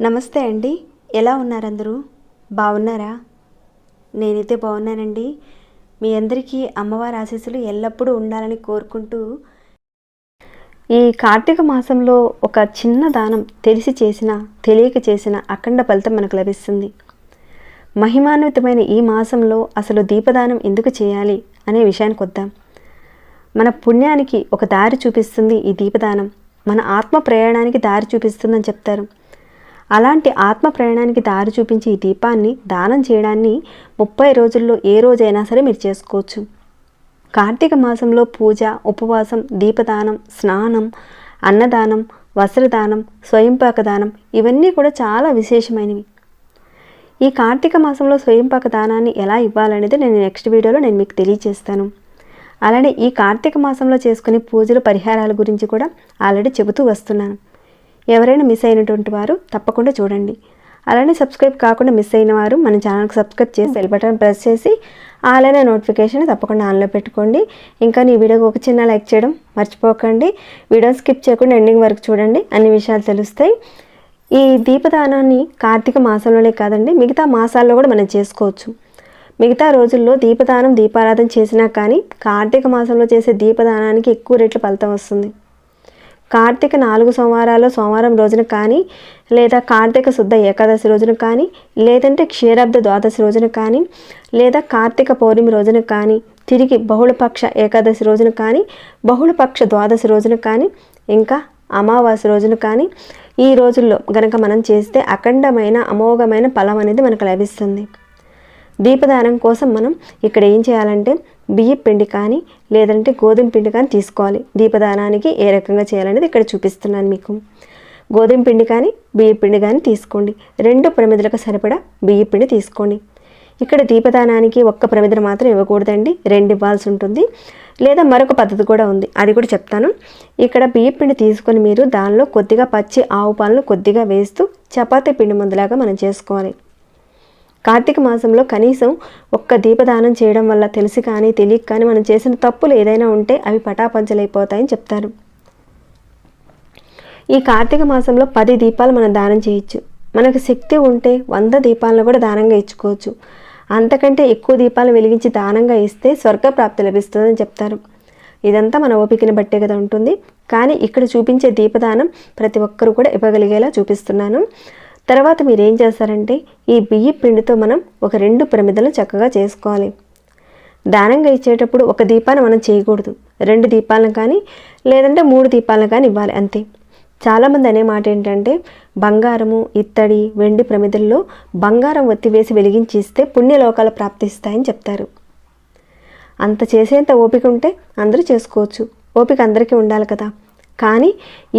నమస్తే అండి. ఎలా ఉన్నారు అందరూ బాగున్నారా? నేనైతే బాగున్నానండి. మీ అందరికీ అమ్మవారి ఆశీస్సులు ఎల్లప్పుడూ ఉండాలని కోరుకుంటూ ఈ కార్తీక మాసంలో ఒక చిన్న దానం తెలిసి చేసిన తెలియక చేసిన అఖండ ఫలితం మనకు లభిస్తుంది. మహిమాన్వితమైన ఈ మాసంలో అసలు దీపదానం ఎందుకు చేయాలి అనే విషయానికి వద్దాం. మన పుణ్యానికి ఒక దారి చూపిస్తుంది ఈ దీపదానం. మన ఆత్మ ప్రయాణానికి దారి చూపిస్తుందని చెప్తారు. అలాంటి ఆత్మ ప్రయాణానికి దారి చూపించే ఈ దీపాన్ని దానం చేయడాన్ని ముప్పై రోజుల్లో ఏ రోజైనా సరే మీరు చేసుకోవచ్చు. కార్తీక మాసంలో పూజ ఉపవాసం దీపదానం స్నానం అన్నదానం వస్త్రదానం స్వయంపాక దానం ఇవన్నీ కూడా చాలా విశేషమైనవి. ఈ కార్తీక మాసంలో స్వయంపాక దానాన్ని ఎలా ఇవ్వాలనేది నేను నెక్స్ట్ వీడియోలో నేను మీకు తెలియజేస్తాను. అలానే ఈ కార్తీక మాసంలో చేసుకునే పూజలు పరిహారాల గురించి కూడా ఆల్రెడీ చెబుతూ వస్తున్నాను. ఎవరైనా మిస్ అయినటువంటి వారు తప్పకుండా చూడండి. అలానే సబ్స్క్రైబ్ కాకుండా మిస్ అయిన వారు మన ఛానల్కి సబ్స్క్రైబ్ చేసి బెల్ బటన్ ప్రెస్ చేసి అలానే నోటిఫికేషన్ తప్పకుండా ఆన్లో పెట్టుకోండి. ఇంకా నీ వీడియోకి ఒక చిన్న లైక్ చేయడం మర్చిపోకండి. వీడియో స్కిప్ చేయకుండా ఎండింగ్ వరకు చూడండి. అన్ని విషయాలు తెలుస్తాయి. ఈ దీపదానాన్ని కార్తీక మాసంలోనే కాదండి మిగతా మాసాల్లో కూడా మనం చేసుకోవచ్చు. మిగతా రోజుల్లో దీపదానం దీపారాధన చేసినా కానీ కార్తీక మాసంలో చేసే దీపదానానికి ఎక్కువ రెట్లు ఫలితం వస్తుంది. కార్తీక నాలుగు సోమవారాల్లో సోమవారం రోజున కానీ లేదా కార్తీక శుద్ధ ఏకాదశి రోజున కానీ లేదంటే క్షీరాబ్ద ద్వాదశి రోజున కానీ లేదా కార్తీక పౌర్ణమి రోజున కానీ తిరిగి బహుళపక్ష ఏకాదశి రోజున కానీ బహుళపక్ష ద్వాదశి రోజున కానీ ఇంకా అమావాస్య రోజున కానీ ఈ రోజుల్లో గనక మనం చేస్తే అఖండమైన అమోఘమైన ఫలం అనేది మనకు లభిస్తుంది. దీపదానం కోసం మనం ఇక్కడ ఏం చేయాలంటే బియ్య పిండి కానీ లేదంటే గోధుమ పిండి కానీ తీసుకోవాలి. దీపదానానికి ఏ రకంగా చేయాలనేది ఇక్కడ చూపిస్తున్నాను మీకు. గోధుమ పిండి కానీ బియ్య పిండి కానీ తీసుకోండి. రెండు ప్రమిదలకు సరిపడా బియ్య పిండి తీసుకోండి. ఇక్కడ దీపదానానికి ఒక్క ప్రమిదను మాత్రం ఇవ్వకూడదండి. రెండు ఇవ్వాల్సి ఉంటుంది. లేదా మరొక పద్ధతి కూడా ఉంది. అది కూడా చెప్తాను. ఇక్కడ బియ్య పిండి తీసుకొని మీరు దానిలో కొద్దిగా పచ్చి ఆవు పాలను కొద్దిగా వేస్తూ చపాతీ పిండి ముందులాగా మనం చేసుకోవాలి. కార్తీక మాసంలో కనీసం ఒక్క దీపదానం చేయడం వల్ల తెలిసి కానీ తెలియక కానీ మనం చేసిన తప్పులు ఏదైనా ఉంటే అవి పటాపంచలైపోతాయని చెప్తారు. ఈ కార్తీక మాసంలో పది దీపాలు మనం దానం చేయొచ్చు. మనకు శక్తి ఉంటే వంద దీపాలను కూడా దానంగా ఇచ్చుకోవచ్చు. అంతకంటే ఎక్కువ దీపాలు వెలిగించి దానంగా ఇస్తే స్వర్గప్రాప్తి లభిస్తుందని చెప్తారు. ఇదంతా మన ఓపికని బట్టే కదా ఉంటుంది. కానీ ఇక్కడ చూపించే దీపదానం ప్రతి ఒక్కరు కూడా ఇవ్వగలిగేలా చూపిస్తున్నాను. తర్వాత మీరు ఏం చేస్తారంటే ఈ బియ్య పిండితో మనం ఒక రెండు ప్రమిదలు చక్కగా చేసుకోవాలి. దానంగా ఇచ్చేటప్పుడు ఒక దీపాన్ని మనం చేయకూడదు. రెండు దీపాలను కానీ లేదంటే మూడు దీపాలను కానీ ఇవ్వాలి అంతే. చాలామంది అనే మాట ఏంటంటే బంగారము ఇత్తడి వెండి ప్రమిదల్లో బంగారం ఒత్తి వేసి వెలిగించి ఇస్తే పుణ్యలోకాలు ప్రాప్తిస్తాయని చెప్తారు. అంత చేసేంత ఓపిక ఉంటే అందరూ చేసుకోవచ్చు. ఓపిక అందరికీ ఉండాలి కదా. కానీ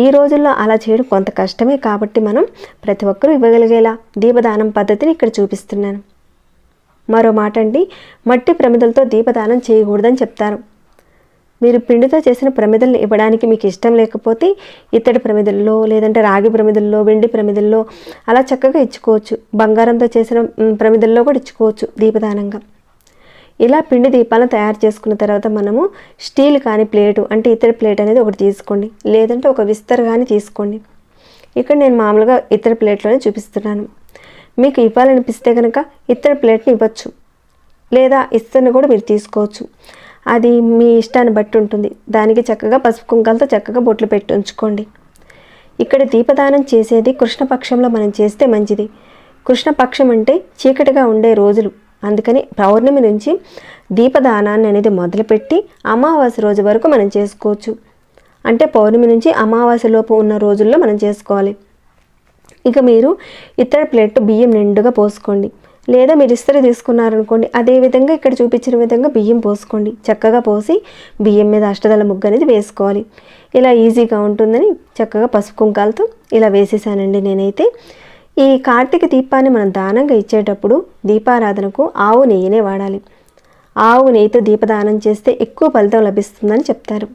ఈ రోజుల్లో అలా చేయడం కొంత కష్టమే కాబట్టి మనం ప్రతి ఒక్కరూ ఇవ్వగలిగేలా దీపదానం పద్ధతిని ఇక్కడ చూపిస్తున్నాను. మరో మాట అండి మట్టి ప్రమిదలతో దీపదానం చేయకూడదని చెప్తారు. మీరు పిండితో చేసిన ప్రమిదల్ని ఇవ్వడానికి మీకు ఇష్టం లేకపోతే ఇత్తడి ప్రమిదల్లో లేదంటే రాగి ప్రమిదల్లో వెండి ప్రమిదల్లో అలా చక్కగా ఇచ్చుకోవచ్చు. బంగారంతో చేసిన ప్రమిదల్లో కూడా ఇచ్చుకోవచ్చు దీపదానంగా. ఇలా పిండి దీపాలను తయారు చేసుకున్న తర్వాత మనము స్టీల్ కానీ ప్లేటు అంటే ఇతర ప్లేట్ అనేది ఒకటి తీసుకోండి. లేదంటే ఒక విస్తర్ కానీ తీసుకోండి. ఇక్కడ నేను మామూలుగా ఇతర ప్లేట్లోనే చూపిస్తున్నాను. మీకు ఇవ్వాలనిపిస్తే కనుక ఇతర ప్లేట్ని ఇవ్వచ్చు. లేదా ఇస్తర్ని కూడా మీరు తీసుకోవచ్చు. అది మీ ఇష్టాన్ని బట్టి ఉంటుంది. దానికి చక్కగా పసుపు కుంకాలతో చక్కగా బొట్లు పెట్టి ఉంచుకోండి. ఇక్కడ దీపదానం చేసేది కృష్ణపక్షంలో మనం చేస్తే మంచిది. కృష్ణపక్షం అంటే చీకటిగా ఉండే రోజులు. అందుకని పౌర్ణమి నుంచి దీపదానాన్ని అనేది మొదలుపెట్టి అమావాస్య రోజు వరకు మనం చేసుకోవచ్చు. అంటే పౌర్ణమి నుంచి అమావాస్య లోపు ఉన్న రోజుల్లో మనం చేసుకోవాలి. ఇక మీరు ఇతర ప్లేట్ బియ్యం నిండుగా పోసుకోండి. లేదా మీరు ఇస్త్రీ తీసుకున్నారనుకోండి అదే విధంగా ఇక్కడ చూపించిన విధంగా బియ్యం పోసుకోండి. చక్కగా పోసి బియ్యం మీద అష్టదళ ముగ్గు అనేది వేసుకోవాలి. ఇలా ఈజీగా ఉంటుందని చక్కగా పసుపు కుంకాలతో ఇలా వేసేసానండి నేనైతే. ఈ కార్తీక దీపాన్ని మనం దానంగా ఇచ్చేటప్పుడు దీపారాధనకు ఆవు నెయ్యినే వాడాలి. ఆవు నెయ్యితో దీపదానం చేస్తే ఎక్కువ ఫలితం లభిస్తుందని చెప్తారు.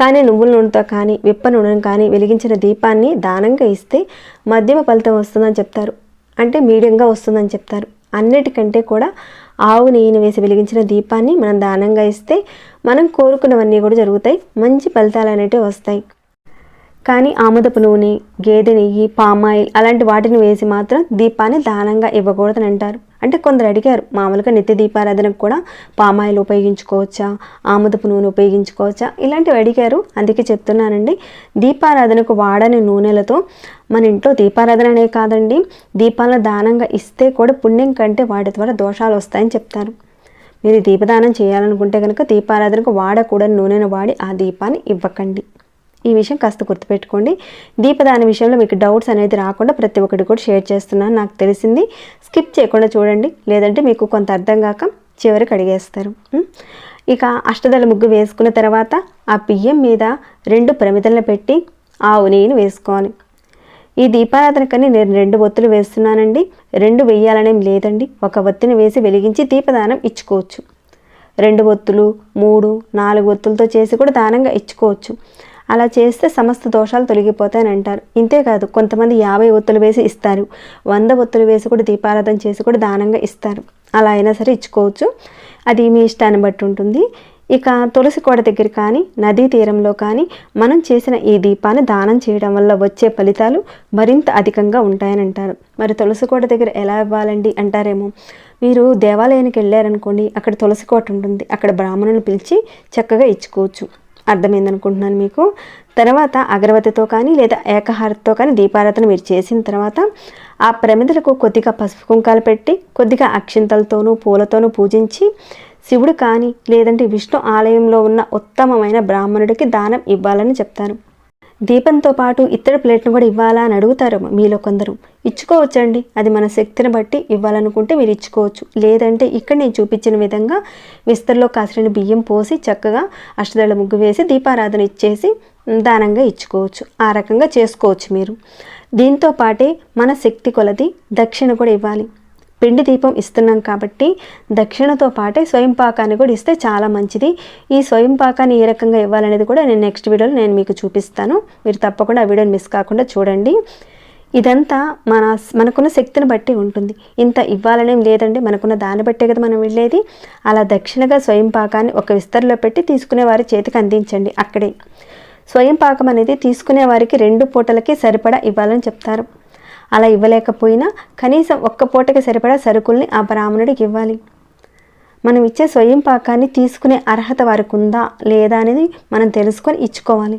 కానీ నువ్వుల నూనెతో కానీ విప్ప నూనెను కానీ వెలిగించిన దీపాన్ని దానంగా ఇస్తే మధ్యమ ఫలితం వస్తుందని చెప్తారు. అంటే మీడియంగా వస్తుందని చెప్తారు. అన్నిటికంటే కూడా ఆవు నెయ్యిని వేసి వెలిగించిన దీపాన్ని మనం దానంగా ఇస్తే మనం కోరుకున్నవన్నీ కూడా జరుగుతాయి. మంచి ఫలితాలు అనేటివి వస్తాయి. కానీ ఆముదపు నూనె గేదె నెయ్యి పామాయిల్ అలాంటి వాటిని వేసి మాత్రం దీపాన్ని దానంగా ఇవ్వకూడదని అంటారు. అంటే కొందరు అడిగారు మామూలుగా నిత్య దీపారాధనకు కూడా పామాయిల్ ఉపయోగించుకోవచ్చా? ఆముదపు నూనె ఉపయోగించుకోవచ్చా? ఇలాంటివి అడిగారు. అందుకే చెప్తున్నానండి దీపారాధనకు వాడని నూనెలతో మన ఇంట్లో దీపారాధన అనే కాదండి దీపాలను దానంగా ఇస్తే కూడా పుణ్యం కంటే వాటి ద్వారా దోషాలు వస్తాయని చెప్తారు. మీరు దీపదానం చేయాలనుకుంటే కనుక దీపారాధనకు వాడకూడని నూనెను వాడి ఆ దీపాన్ని ఇవ్వకండి. ఈ విషయం కాస్త గుర్తుపెట్టుకోండి. దీపదాన విషయంలో మీకు డౌట్స్ అనేది రాకుండా ప్రతి ఒక్కటి కూడా షేర్ చేస్తున్నాను. నాకు తెలిసింది. స్కిప్ చేయకుండా చూడండి. లేదంటే మీకు కొంత అర్థం కాక చివరికి అడిగేస్తారు. ఇక అష్టదళ ముగ్గు వేసుకున్న తర్వాత ఆ బియ్యం మీద రెండు ప్రమిదలను పెట్టి ఆవు నెయ్యిని వేసుకోవాలి. ఈ దీపారాధనకని నేను రెండు ఒత్తులు వేస్తున్నానండి. రెండు వేయాలనేం లేదండి. ఒక ఒత్తిని వేసి వెలిగించి దీపదానం ఇచ్చుకోవచ్చు. రెండు ఒత్తులు మూడు నాలుగు ఒత్తులతో చేసి కూడా దానంగా ఇచ్చుకోవచ్చు. అలా చేస్తే సమస్త దోషాలు తొలగిపోతాయని అంటారు. ఇంతేకాదు కొంతమంది యాభై ఒత్తులు వేసి ఇస్తారు. వంద ఒత్తులు వేసి కూడా దీపారాధన చేసి కూడా దానంగా ఇస్తారు. అలా అయినా సరే ఇచ్చుకోవచ్చు. అది మీ ఇష్టాన్ని బట్టి ఉంటుంది. ఇక తులసి కోట దగ్గర కానీ నదీ తీరంలో కానీ మనం చేసిన ఈ దీపాన్ని దానం చేయడం వల్ల వచ్చే ఫలితాలు మరింత అధికంగా ఉంటాయని అంటారు. మరి తులసి కోట దగ్గర ఎలా ఇవ్వాలండి అంటారేమో? మీరు దేవాలయానికి వెళ్ళారనుకోండి అక్కడ తులసి కోట ఉంటుంది. అక్కడ బ్రాహ్మణులు పిలిచి చక్కగా ఇచ్చుకోవచ్చు. అర్థమైందనుకుంటున్నాను మీకు. తర్వాత అగరవతితో కానీ లేదా ఏకహారతితో కానీ దీపారాధన మీరు చేసిన తర్వాత ఆ ప్రమిదలకు కొద్దిగా పసుపు కుంకాలు పెట్టి కొద్దిగా అక్షింతలతోనూ పూలతోనూ పూజించి శివుడు కానీ లేదంటే విష్ణు ఆలయంలో ఉన్న ఉత్తమమైన బ్రాహ్మణుడికి దానం ఇవ్వాలని చెప్తాను దీపంతో పాటు ఇతర ప్లేట్ను కూడా ఇవ్వాలా అని అడుగుతారు మీలో కొందరు. ఇచ్చుకోవచ్చండి. అది మన శక్తిని బట్టి ఇవ్వాలనుకుంటే మీరు ఇచ్చుకోవచ్చు. లేదంటే ఇక్కడ నేను చూపించిన విధంగా విస్తరలో కాసిన బియ్యం పోసి చక్కగా అష్టదళ ముగ్గు వేసి దీపారాధన ఇచ్చేసి దానంగా ఇచ్చుకోవచ్చు. ఆ రకంగా చేసుకోవచ్చు మీరు. దీంతో పాటే మన శక్తి కొలది దక్షిణ కూడా ఇవ్వాలి. పిండి దీపం ఇస్తున్నాం కాబట్టి దక్షిణతో పాటే స్వయం పాకాన్ని కూడా ఇస్తే చాలా మంచిది. ఈ స్వయం పాకాన్ని ఏ రకంగా ఇవ్వాలనేది కూడా నేను నెక్స్ట్ వీడియోలో నేను మీకు చూపిస్తాను. మీరు తప్పకుండా ఆ వీడియోని మిస్ కాకుండా చూడండి. ఇదంతా మన మనకున్న శక్తిని బట్టి ఉంటుంది. ఇంత ఇవ్వాలనేం లేదండి. మనకున్న దాన్ని బట్టే కదా మనం వెళ్ళేది. అలా దక్షిణగా స్వయం పాకాన్ని ఒక విస్తరలో పెట్టి తీసుకునే వారి చేతికి అందించండి. అక్కడే. స్వయం పాకం అనేది తీసుకునే వారికి రెండు పూటలకి సరిపడా ఇవ్వాలని చెప్తారు. అలా ఇవ్వలేకపోయినా కనీసం ఒక్క పూటకి సరిపడా సరుకుల్ని ఆ బ్రాహ్మణుడికి ఇవ్వాలి. మనం ఇచ్చే స్వయం పాకాన్ని తీసుకునే అర్హత వారికి ఉందా లేదా అనేది మనం తెలుసుకొని ఇచ్చుకోవాలి.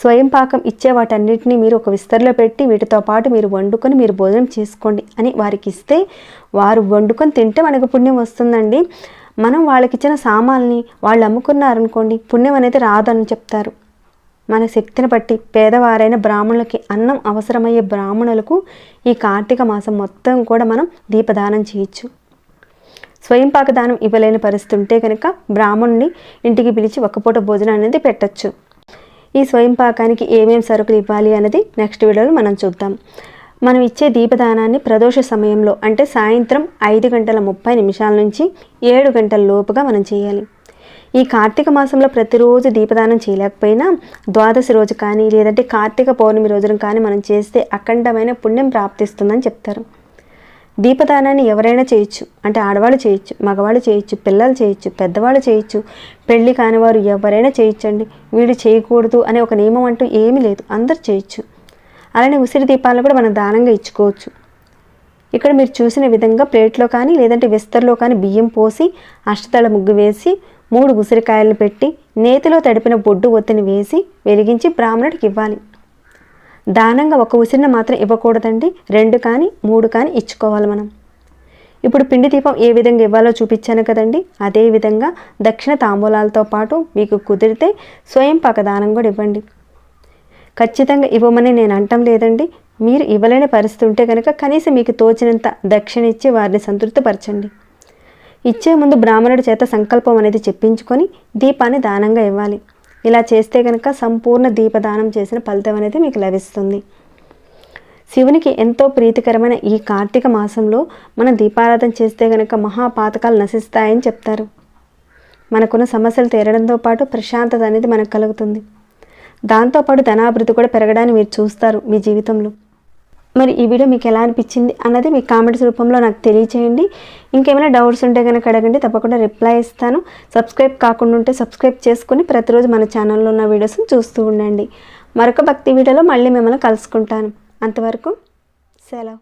స్వయం పాకం ఇచ్చే వాటన్నిటిని మీరు ఒక విస్తరలో పెట్టి వీటితో పాటు మీరు వండుకొని మీరు భోజనం చేసుకోండి అని వారికి ఇస్తే వారు వండుకొని తింటే మనకు పుణ్యం వస్తుందండి. మనం వాళ్ళకి ఇచ్చిన సామాన్ని వాళ్ళు అమ్ముకున్నారనుకోండి పుణ్యం అనేది రాదని చెప్తారు. మన శక్తిని బట్టి పేదవారైన బ్రాహ్మణులకి అన్నం అవసరమయ్యే బ్రాహ్మణులకు ఈ కార్తీక మాసం మొత్తం కూడా మనం దీపదానం చేయొచ్చు. స్వయం పాకదానం ఇవ్వలేని పరిస్థితి ఉంటే కనుక బ్రాహ్మణుని ఇంటికి పిలిచి ఒక్కపూట భోజనం అనేది పెట్టచ్చు. ఈ స్వయం పాకానికి సరుకులు ఇవ్వాలి అనేది నెక్స్ట్ వీడియోలో మనం చూద్దాం. మనం ఇచ్చే దీపదానాన్ని ప్రదోష సమయంలో అంటే సాయంత్రం ఐదు గంటల ముప్పై నిమిషాల నుంచి ఏడు గంటల లోపుగా మనం చేయాలి. ఈ కార్తీక మాసంలో ప్రతిరోజు దీపదానం చేయలేకపోయినా ద్వాదశి రోజు కానీ లేదంటే కార్తీక పౌర్ణమి రోజున కానీ మనం చేస్తే అఖండమైన పుణ్యం ప్రాప్తిస్తుందని చెప్తారు. దీపదానాన్ని ఎవరైనా చేయొచ్చు. అంటే ఆడవాళ్ళు చేయొచ్చు మగవాళ్ళు చేయొచ్చు పిల్లలు చేయొచ్చు పెద్దవాళ్ళు చేయొచ్చు పెళ్ళి కానివారు ఎవరైనా చేయొచ్చండి. వీడు చేయకూడదు అనే ఒక నియమం అంటూ ఏమీ లేదు. అందరు చేయొచ్చు. అలానే ఉసిరి దీపాలను కూడా మనం దానంగా ఇచ్చుకోవచ్చు. ఇక్కడ మీరు చూసిన విధంగా ప్లేట్లో కానీ లేదంటే విస్తర్లో కానీ బియ్యం పోసి అష్టదళ ముగ్గు వేసి మూడు ఉసిరికాయలను పెట్టి నేతిలో తడిపిన బొడ్డు ఒత్తిని వేసి వెలిగించి బ్రాహ్మణుడికి ఇవ్వాలి. దానంగా ఒక ఉసిరిని మాత్రం ఇవ్వకూడదండి. రెండు కానీ మూడు కానీ ఇచ్చుకోవాలి మనం. ఇప్పుడు పిండి దీపం ఏ విధంగా ఇవ్వాలో చూపించాను కదండి. అదేవిధంగా దక్షిణ తాంబూలాలతో పాటు మీకు కుదిరితే స్వయం పాక దానం కూడా ఇవ్వండి. ఖచ్చితంగా ఇవ్వమని నేను అంటం లేదండి. మీరు ఇవ్వలేని పరిస్థితి ఉంటే కనుక కనీసం మీకు తోచినంత దక్షిణ ఇచ్చి వారిని సంతృప్తిపరచండి. ఇచ్చే ముందు బ్రాహ్మణుడి చేత సంకల్పం అనేది చెప్పించుకొని దీపాన్ని దానంగా ఇవ్వాలి. ఇలా చేస్తే కనుక సంపూర్ణ దీపదానం చేసిన ఫలితం అనేది మీకు లభిస్తుంది. శివునికి ఎంతో ప్రీతికరమైన ఈ కార్తీక మాసంలో మనం దీపారాధన చేస్తే కనుక మహాపాతకాలు నశిస్తాయని చెప్తారు. మనకున్న సమస్యలు తీరడంతో పాటు ప్రశాంతత అనేది మనకు కలుగుతుంది. దాంతోపాటు ధనాభివృద్ధి కూడా పెరగడాన్ని మీరు చూస్తారు మీ జీవితంలో. మరి ఈ వీడియో మీకు ఎలా అనిపించింది అన్నది మీ కామెంట్స్ రూపంలో నాకు తెలియచేయండి. ఇంకేమైనా డౌట్స్ ఉంటే కనుక అడగండి తప్పకుండా రిప్లై ఇస్తాను. సబ్స్క్రైబ్ కాకుండా ఉంటే సబ్స్క్రైబ్ చేసుకుని ప్రతిరోజు మన ఛానల్లో ఉన్న వీడియోస్ని చూస్తూ ఉండండి. మరొక భక్తి వీడియోలో మళ్ళీ మిమ్మల్ని కలుసుకుంటాను. అంతవరకు సెలవు.